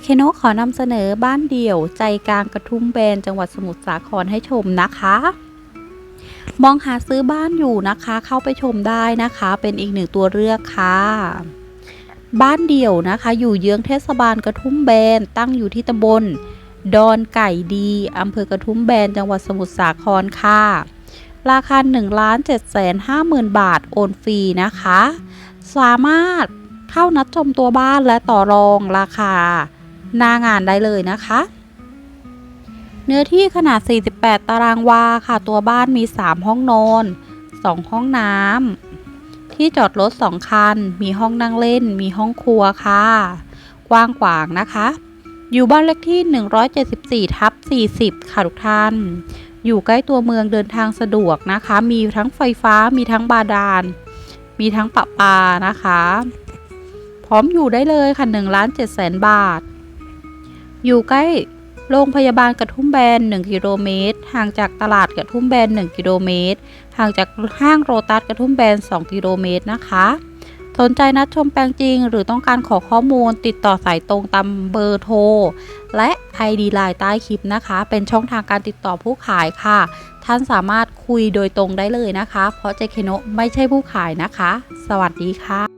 เคโนขอนำเสนอบ้านเดี่ยวใจกลางกระทุ่มแบนจังหวัดสมุทรสาครให้ชมนะคะ มองหาซื้อบ้านอยู่นะคะ เข้าไปชมได้นะคะ เป็นอีกหนึ่งตัวเลือกค่ะ บ้านเดี่ยวนะคะ อยู่เยื้องเทศบาลกระทุ่มแบนตั้งอยู่ที่ตำบล ดอนไก่ดีอำเภอกระทุ่มแบนจังหวัดสมุทรสาครค่ะ ราคา1ล้าน7 5 0 0 0 0 บาทโอนฟรีนะคะ สามารถเข้านัดชมตัวบ้านและต่อรองราคา หน้างานได้เลยนะคะ เนื้อที่ขนาด 48 ตารางวาค่ะ ตัวบ้านมี 3 ห้องนอน 2 ห้องน้ำ ที่จอดรถ 2 คัน มีห้องนั่งเล่น มีห้องครัวค่ะ กว้างขวางนะคะ อยู่บ้านเลขที่ 174ทับ40 ค่ะทุกท่านอยู่ใกล้ตัวเมืองเดินทางสะดวกนะคะ มีทั้งไฟฟ้า มีทั้งบาดาล มีทั้งปะปานะคะ พร้อมอยู่ได้เลยค่ะ1ล้าน7แสนบาท อยู่ใกล้โรงพยาบาลกระทุ่มแบน 1 กิโลเมตร ห่างจากตลาดกระทุ่มแบน 1 กิโลเมตร ห่างจากห้างโรตัสกระทุ่มแบน 2 กิโลเมตรนะคะ สนใจนัดชมแปลงจริง หรือต้องการขอข้อมูลติดต่อสายตรงตามเบอร์โทร และ ID ไลน์ใต้คลิปนะคะ เป็นช่องทางการติดต่อผู้ขายค่ะ ท่านสามารถคุยโดยตรงได้เลยนะคะ เพราะเจเคโนไม่ใช่ผู้ขายนะคะ สวัสดีค่ะ